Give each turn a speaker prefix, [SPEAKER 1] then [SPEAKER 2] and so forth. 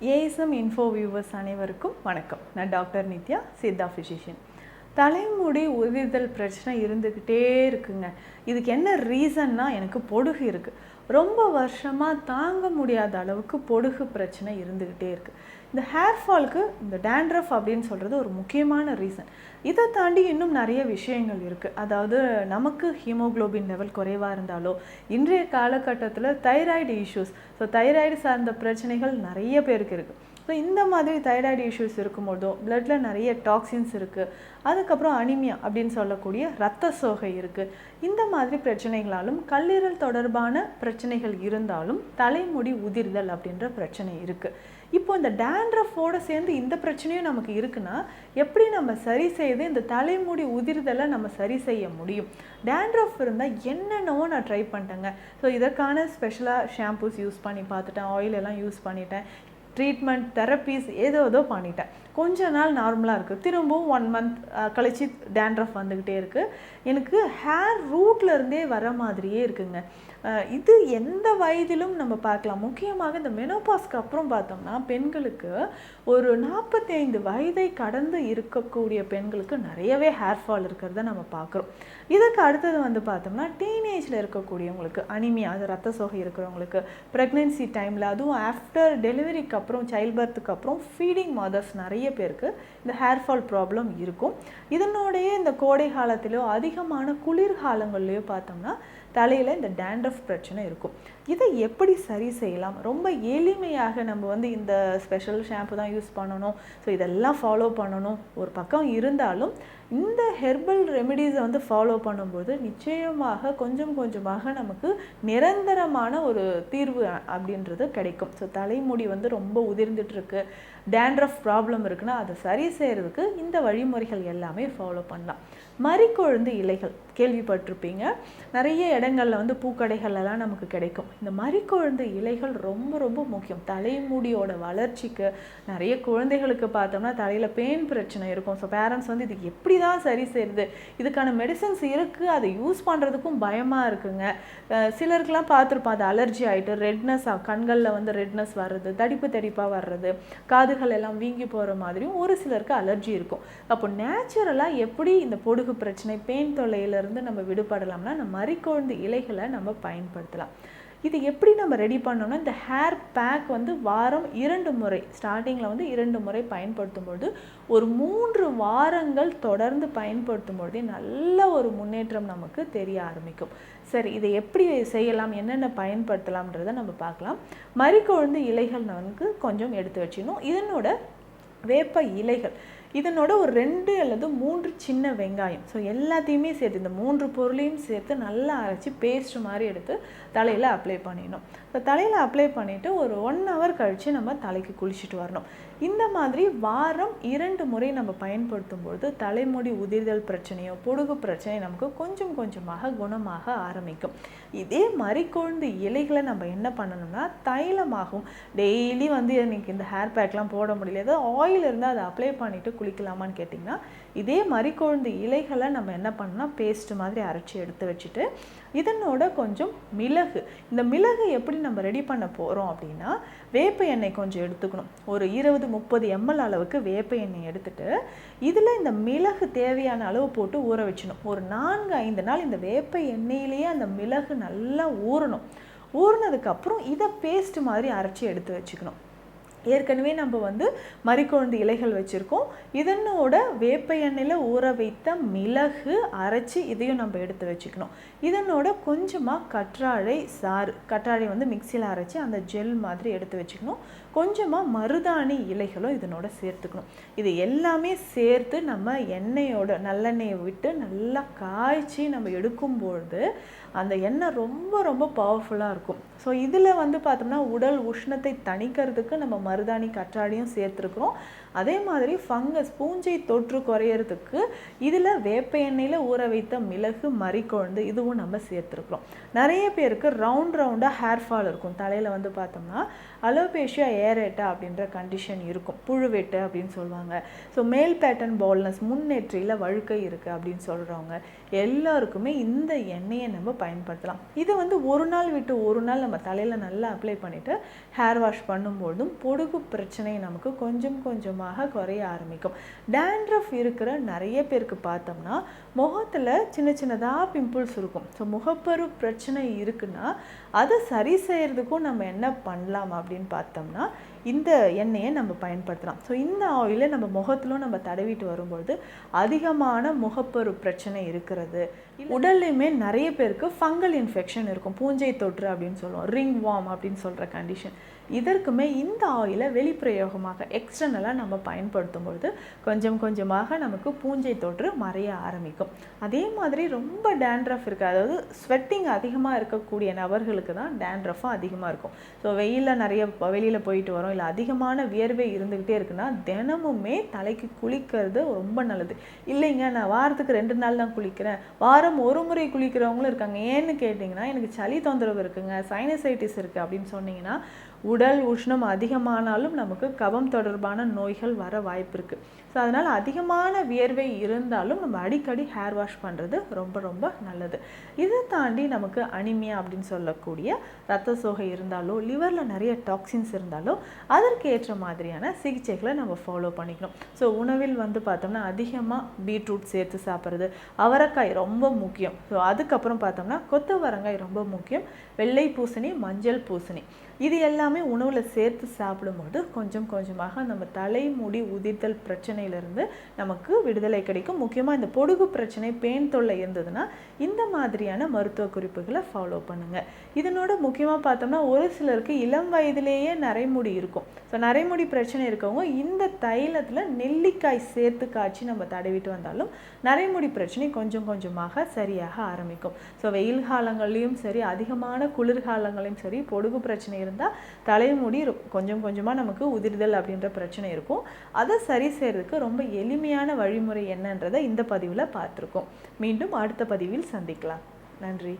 [SPEAKER 1] ASM info viewers அனைவருக்கும் வணக்கம். நான் டாக்டர் நித்யா சித்தா ஃபிசிஷியன் தலைமுடி உதிர்தல் பிரச்சனை இருந்துக்கிட்டே இருக்குங்க. இதுக்கு என்ன ரீசன்னா எனக்கு பொடுகு இருக்குது ரொம்ப வருஷமாக தாங்க முடியாத அளவுக்கு பொடுகு பிரச்சனை இருந்துக்கிட்டே இருக்குது இந்த ஹேர் ஃபால்க்கு இந்த டேண்ட்ரஃப் அப்படின்னு சொல்கிறது ஒரு முக்கியமான ரீசன் இதை தாண்டி இன்னும் நிறைய விஷயங்கள் இருக்குது அதாவது நமக்கு ஹீமோகுளோபின் லெவல் குறைவாக இருந்தாலோ இன்றைய காலகட்டத்தில் தைராய்டு இஷ்யூஸ் ஸோ தைராய்டு சார்ந்த பிரச்சனைகள் நிறைய பேருக்கு இருக்குது ஸோ இந்த மாதிரி தைராய்டு இஷ்யூஸ் இருக்கும்போதோ பிளட்டில் நிறைய டாக்ஸின்ஸ் இருக்குது அதுக்கப்புறம் அனிமியா அப்படின்னு சொல்லக்கூடிய ரத்த சோகை இருக்குது இந்த மாதிரி பிரச்சனைகளாலும் கல்லீரல் தொடர்பான பிரச்சனைகள் இருந்தாலும் தலைமுடி உதிர்தல் அப்படின்ற பிரச்சனை இருக்குது இப்போ இந்த டேண்ட்ரஃபோட சேர்ந்து இந்த பிரச்சனையும் நமக்கு இருக்குன்னா எப்படி நம்ம சரி செய்து இந்த தலைமுடி உதிர்தலை நம்ம சரி செய்ய முடியும்? டேண்ட்ரஃப் இருந்தால் என்னென்னவோ நான் ட்ரை பண்ணிட்டேங்க. ஸோ இதற்கான ஸ்பெஷலாக ஷாம்பூஸ் யூஸ் பண்ணி பார்த்துட்டேன் ஆயில் எல்லாம் யூஸ் பண்ணிட்டேன். ட்ரீட்மெண்ட் தெரப்பீஸ் ஏதோ ஏதோ பண்ணிட்டேன். கொஞ்ச நாள் நார்மலாக இருக்குது திரும்பவும் ஒன் மந்த் கழிச்சு டேண்ட்ரஃப் வந்துக்கிட்டே இருக்குது எனக்கு ஹேர் ரூட்ல இருந்தே வர மாதிரியே இருக்குங்க. இது எந்த வயதிலும் நம்ம பார்க்கலாம். முக்கியமாக இந்த மெனோபாஸ்க்கு அப்புறம் பார்த்தோம்னா பெண்களுக்கு ஒரு நாற்பத்தைந்து வயதை கடந்து இருக்கக்கூடிய பெண்களுக்கு நிறையவே ஹேர் ஃபால் இருக்கிறத நம்ம பார்க்குறோம். இதுக்கு அடுத்தது வந்து பார்த்தோம்னா டீனேஜில் இருக்கக்கூடியவங்களுக்கு அனிமியா அது ரத்த சோகை இருக்கிறவங்களுக்கு ப்ரெக்னென்சி டைமில் அதுவும் ஆஃப்டர் டெலிவரிக்கு அப்புறம் சைல்ட் பர்த்துக்கு அப்புறம் ஃபீடிங் மதர்ஸ் நிறைய பேருக்கு இந்த ஹேர் ஃபால் ப்ராப்ளம் இருக்கும். இதனுடைய இந்த கோடை காலத்திலோ அதிகமான குளிர்காலங்கள்லையோ பார்த்தோம்னா தலையில் இந்த டேண்ட்ரஃப் பிரச்சனை இருக்கும். இதை எப்படி சரி செய்யலாம்? ரொம்ப எளிமையாக நம்ம வந்து இந்த ஸ்பெஷல் ஷாம்பு தான் யூஸ் பண்ணணும். ஸோ இதெல்லாம் ஃபாலோ பண்ணணும். ஒரு பக்கம் இருந்தாலும் இந்த ஹெர்பல் ரெமெடிஸை வந்து ஃபாலோ பண்ணும்போது நிச்சயமாக கொஞ்சம் கொஞ்சமாக நமக்கு நிரந்தரமான ஒரு தீர்வு அப்படின்றது கிடைக்கும். ஸோ தலைமுடி வந்து ரொம்ப உதிர்ந்துட்டுருக்கு. டேண்ட்ரஃப் ப்ராப்ளம் இருக்குன்னா அதை சரி செய்கிறதுக்கு இந்த வழிமுறைகள் எல்லாமே ஃபாலோ பண்ணலாம். மறிக்கொழுந்து இலைகள். கேள்விப்பட்டிருப்பீங்க. நிறைய இடங்களில் வந்து பூக்கடைகளெல்லாம் நமக்கு கிடைக்கும். இந்த மறிக்கொழுந்து இலைகள் ரொம்ப ரொம்ப முக்கியம். தலைமுடியோட வளர்ச்சிக்கு நிறைய குழந்தைகளுக்கு பார்த்தோம்னா தலையில் பெயின் பிரச்சனை இருக்கும். ஸோ பேரண்ட்ஸ் வந்து இது எப்படி தான் சரி செய்யுது இதுக்கான மெடிசன்ஸ் இருக்குது அதை யூஸ் பண்ணுறதுக்கும் பயமாக இருக்குங்க. சிலருக்குலாம் பார்த்துருப்போம். அது அலர்ஜி ஆகிட்டு ரெட்னஸ் கண்களில் வந்து ரெட்னஸ் வர்றது தடிப்பு தடிப்பாக வர்றது காதுகள் எல்லாம் வீங்கி போகிற மாதிரியும் ஒரு சிலருக்கு அலர்ஜி இருக்கும். அப்போ நேச்சுரலாக எப்படி இந்த பொடுகு பிரச்சனை பெயின் தொல்லையிலேருந்து நம்ம விடுபடலாம்னா நம்ம மறிக்கொழுந்து இலைகளை நம்ம பயன்படுத்தலாம். இது எப்படி நம்ம ரெடி பண்ணோம்னா இந்த ஹேர் பேக் வந்து வாரம் இரண்டு முறை ஸ்டார்டிங்கில் வந்து இரண்டு முறை பயன்படுத்தும் பொழுது ஒரு மூன்று வாரங்கள் தொடர்ந்து பயன்படுத்தும் பொழுதே நல்ல ஒரு முன்னேற்றம் நமக்கு தெரிய ஆரம்பிக்கும். சரி இதை எப்படி செய்யலாம் என்னென்ன பயன்படுத்தலாம்ன்றதை நம்ம பார்க்கலாம். மறிக்கொழுந்து இலைகள் நமக்கு கொஞ்சம் எடுத்து வச்சுக்கணும் இதனோட வேப்ப இலைகள் இதனோட ஒரு ரெண்டு அல்லது மூன்று சின்ன வெங்காயம். ஸோ எல்லாத்தையுமே சேர்த்து இந்த மூன்று பொருளையும் சேர்த்து நல்லா அரைச்சி பேஸ்ட் மாதிரி எடுத்து தலையில் அப்ளை பண்ணிடணும். இப்போ தலையில் அப்ளை பண்ணிவிட்டு ஒரு ஒன் ஹவர் கழித்து நம்ம தலைக்கு குளிச்சுட்டு வரணும். இந்த மாதிரி வாரம் இரண்டு முறை நம்ம பயன்படுத்தும் பொழுது தலைமுடி உதிர்தல் பிரச்சனையோ பொடுகு பிரச்சனையோ நமக்கு கொஞ்சம் கொஞ்சமாக குணமாக ஆரம்பிக்கும். இதே மறிக்கொழுந்து இலைகளை நம்ம என்ன பண்ணணும்னா தைலமாகும் டெய்லி வந்து எனக்கு இந்த ஹேர் பேக்லாம் போட முடியல ஏதோ ஆயில் இருந்தால் அதை அப்ளை பண்ணிவிட்டு குளிக்கலாமான்னு கேட்டிங்கன்னா இதே மறிக்கொழுந்து இலைகளை நம்ம என்ன பண்ணால் பேஸ்ட் மாதிரி அரைச்சி எடுத்து வச்சுட்டு இதனோட கொஞ்சம் மிளகு. இந்த மிளகு எப்படி நம்ம ரெடி பண்ண போகிறோம் அப்படின்னா வேப்ப எண்ணெய் கொஞ்சம் எடுத்துக்கணும். ஒரு இருபது முப்பது எம்எல் அளவுக்கு வேப்ப எண்ணெய் எடுத்துட்டு இதில் இந்த மிளகு தேவையான அளவு போட்டு ஊற வச்சிடணும். ஒரு நான்கு ஐந்து நாள் இந்த வேப்ப எண்ணெயிலேயே அந்த மிளகு நல்லா ஊறணும். ஊறினதுக்கப்புறம் இதை பேஸ்ட் மாதிரி அரைச்சி எடுத்து வச்சுக்கணும். ஏற்கனவே நம்ம வந்து மறிக்கொழுந்து இலைகள் வச்சுருக்கோம். இதனோட வேப்ப எண்ணெயில் ஊற வைத்த மிளகு அரைச்சி இதையும் நம்ம எடுத்து வச்சுக்கணும். இதனோட கொஞ்சமாக கற்றாழை சாறு கற்றாழை வந்து மிக்சியில் அரைச்சி அந்த ஜெல் மாதிரி எடுத்து வச்சுக்கணும். கொஞ்சமாக மருதாணி இலைகளும் இதனோட சேர்த்துக்கணும். இது எல்லாமே சேர்த்து நம்ம எண்ணெயோட நல்லெண்ணெயை விட்டு நல்லா காய்ச்சி நம்ம எடுக்கும்பொழுது அந்த எண்ணெய் ரொம்ப ரொம்ப பவர்ஃபுல்லாக இருக்கும். ஸோ இதில் வந்து பார்த்தோம்னா உடல் உஷ்ணத்தை தணிக்கிறதுக்கு நம்ம மருதாணி கற்றாடியும் சேர்த்துருக்குறோம். அதே மாதிரி ஃபங்கஸ் பூஞ்சை தொற்று குறையிறதுக்கு இதில் வேப்ப எண்ணெயில் ஊற வைத்த மிளகு மறிக்கொழுந்து இதுவும் நம்ம சேர்த்துருக்குறோம். நிறைய பேருக்கு ரவுண்ட் ரவுண்டாக ஹேர் ஃபால் இருக்கும். தலையில் வந்து பார்த்தோம்னா அலோபேஷியா ஏரேட்டா அப்படின்ற கண்டிஷன் இருக்கும். புழுவெட்டு அப்படின்னு சொல்லுவாங்க. ஸோ மேல் பேட்டர்ன் பால்னஸ் முன்னேற்றியில் வழுக்கை இருக்குது அப்படின்னு சொல்கிறவங்க எல்லாருக்குமே இந்த எண்ணெயை நம்ம பயன்படுத்தலாம். இதை வந்து ஒரு நாள் விட்டு ஒரு நாள் நம்ம நம்ம தலையில் நல்லா அப்ளை பண்ணிவிட்டு ஹேர் வாஷ் பண்ணும்போதும் பொடுகு பிரச்சனை நமக்கு கொஞ்சம் கொஞ்சமாக குறைய ஆரம்பிக்கும். டேண்ட்ரஃப் இருக்கிற நிறைய பேருக்கு பார்த்தோம்னா முகத்தில் சின்ன சின்னதாக பிம்பிள்ஸ் இருக்கும். ஸோ முகப்பரு பிரச்சனை இருக்குன்னா அதை சரி செய்கிறதுக்கும் நம்ம என்ன பண்ணலாம் அப்படின்னு பார்த்தோம்னா இந்த எண்ணெயை நம்ம பயன்படுத்தலாம். ஸோ இந்த ஆயிலை நம்ம முகத்திலும் நம்ம தடவிட்டு வரும்பொழுது அதிகமான முகப்பரு பிரச்சனை இருக்கிறது. உடல்லையுமே நிறைய பேருக்கு ஃபங்கல் இன்ஃபெக்ஷன் இருக்கும். பூஞ்சை தொற்று அப்படின்னு சொல்லுவோம். ரிங் வார்ம் அப்படின்னு சொல்கிற கண்டிஷன் இதற்குமே இந்த ஆயிலை வெளிப்பிரயோகமாக எக்ஸ்டர்னலாக நம்ம பயன்படுத்தும் பொழுது கொஞ்சம் கொஞ்சமாக நமக்கு பூஞ்சை தொற்று மறைய ஆரம்பிக்கும். அதே மாதிரி ரொம்ப டேண்ட்ரஃப் இருக்குது அதாவது ஸ்வெட்டிங் அதிகமாக இருக்கக்கூடிய நபர்களுக்கு தான் டேண்ட்ரஃபும் அதிகமாக இருக்கும். ஸோ வெயிலில் நிறைய வெளியில் போயிட்டு வரோம் இல்லை அதிகமான வியர்வை இருந்துக்கிட்டே இருக்குன்னா தினமுமே தலைக்கு குளிக்கிறது ரொம்ப நல்லது. இல்லைங்க நான் வாரத்துக்கு ரெண்டு நாள் தான் குளிக்கிறேன். வாரம் ஒரு முறை குளிக்கிறவங்களும் இருக்காங்க. ஏன்னு கேட்டிங்கன்னா எனக்கு சளி தொந்தரவு இருக்குங்க சைனசைட்டிஸ் இருக்குது அப்படின்னு சொன்னீங்கன்னா உடல் உஷ்ணம் அதிகமானாலும் நமக்கு கவம் தொடர்பான நோய்கள் வர வாய்ப்பு இருக்குது ஸோ அதனால் அதிகமான வியர்வை இருந்தாலும் நம்ம அடிக்கடி ஹேர் வாஷ் பண்ணுறது ரொம்ப ரொம்ப நல்லது. இதை தாண்டி நமக்கு அனிமியா அப்படின்னு சொல்லக்கூடிய ரத்த சோகை இருந்தாலோ லிவரில் நிறைய டாக்ஸின்ஸ் இருந்தாலோ அதற்கு ஏற்ற மாதிரியான சிகிச்சைகளை நம்ம ஃபாலோ பண்ணிக்கணும். ஸோ உணவில் வந்து பார்த்தோம்னா அதிகமாக பீட்ரூட் சேர்த்து சாப்பிட்றது அவரைக்காய் ரொம்ப முக்கியம். ஸோ அதுக்கப்புறம் பார்த்தோம்னா கொத்தவரங்காய் ரொம்ப முக்கியம். வெள்ளை பூசணி மஞ்சள் பூசணி. இது எல்லாமே உணவில் சேர்த்து சாப்பிடும்போது கொஞ்சம் கொஞ்சமாக நம்ம தலைமுடி உதிர்தல் பிரச்சனையிலிருந்து நமக்கு விடுதலை கிடைக்கும். முக்கியமாக இந்த பொடுகு பிரச்சனை பேன் தொல்லை இருந்ததுன்னா இந்த மாதிரியான மருத்துவ குறிப்புகளை ஃபாலோ பண்ணுங்கள் இதனோட முக்கியமாக பார்த்தோம்னா ஒரு சிலருக்கு இளம் வயதிலேயே நரைமுடி இருக்கும். ஸோ நரைமுடி பிரச்சனை இருக்கவங்க இந்த தைலத்தில் நெல்லிக்காய் சேர்த்து காய்ச்சி நம்ம தடவிட்டு வந்தாலும் நரைமுடி பிரச்சனை கொஞ்சம் கொஞ்சமாக சரியாக ஆரம்பிக்கும். ஸோ வெயில் காலங்கள்லேயும் சரி அதிகமான குளிர்காலங்களையும் சரி பொடுகு பிரச்சனை இருந்தால் தலைமுடி கொஞ்சம் கொஞ்சமாக நமக்கு உதிர்தல் அப்படின்ற பிரச்சனை இருக்கும். அதை சரி செய்யறதுக்கு ரொம்ப எளிமையான வழிமுறை என்னன்றதை இந்த பதிவில் பார்த்துருக்கோம். மீண்டும் அடுத்த பதிவில் சந்திக்கலாம். நன்றி.